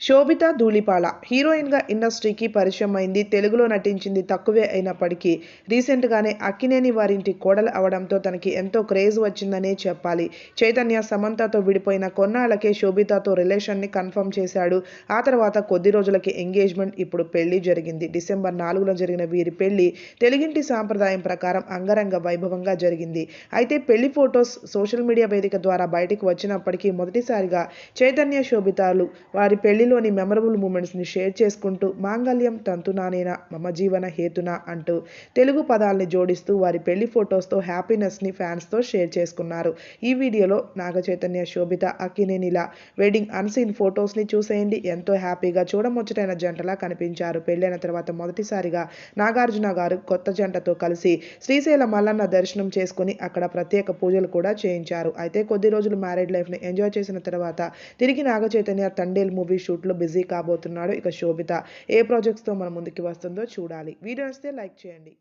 శోభిత ధూళిపాల హీరోయిన్గా ఇండస్ట్రీకి పరిచయం అయింది తెలుగులో నటించింది తక్కువే అయినప్పటికీ రీసెంట్గానే అక్కినేని వారింటి కోడలు అవడంతో తనకి ఎంతో క్రేజ్ వచ్చిందనే చెప్పాలి. చైతన్య సమంతతో విడిపోయిన కొన్నాళ్ళకే శోభితతో రిలేషన్ని కన్ఫర్మ్ చేశాడు. ఆ తర్వాత కొద్ది రోజులకి ఎంగేజ్మెంట్ ఇప్పుడు పెళ్ళి జరిగింది. డిసెంబర్ నాలుగులో జరిగిన వీరి పెళ్ళి తెలుగింటి సాంప్రదాయం ప్రకారం అంగరంగ వైభవంగా జరిగింది. అయితే పెళ్ళి ఫొటోస్ సోషల్ మీడియా వేదిక ద్వారా బయటకు వచ్చినప్పటికీ మొదటిసారిగా చైతన్య శోభితాలు వారి పెళ్ళిలోని మెమరబుల్ మూమెంట్స్ని షేర్ చేసుకుంటూ మాంగళ్యం తంతునానేనా మమ జీవన హేతున అంటూ తెలుగు పదాలని జోడిస్తూ వారి పెళ్ళి ఫొటోస్తో హ్యాపీనెస్ని ఫ్యాన్స్తో షేర్ చేసుకున్నారు. ఈ వీడియోలో నాగచైతన్య శోభిత అక్కినేనిల వెడ్డింగ్ అన్సీన్ ఫొటోస్ని చూసేయండి. ఎంతో హ్యాపీగా చూడముచ్చటైన జంటలా కనిపించారు. పెళ్ళైన తర్వాత మొదటిసారిగా నాగార్జున గారు కొత్త జంటతో కలిసి శ్రీశైల మల్లన్న దర్శనం చేసుకుని అక్కడ ప్రత్యేక పూజలు కూడా చేయించారు. అయితే కొద్ది రోజులు మ్యారేడ్ లైఫ్ని ఎంజాయ్ చేసిన తర్వాత తిరిగి నాగచైతన్య తండేల్ మూవీ షూట్ షూట్లో బిజీ కాబోతున్నాడు. ఇక శోభిత ఏ ప్రాజెక్ట్స్తో మన ముందుకు వస్తుందో చూడాలి. వీడియో నచ్చితే లైక్ చేయండి.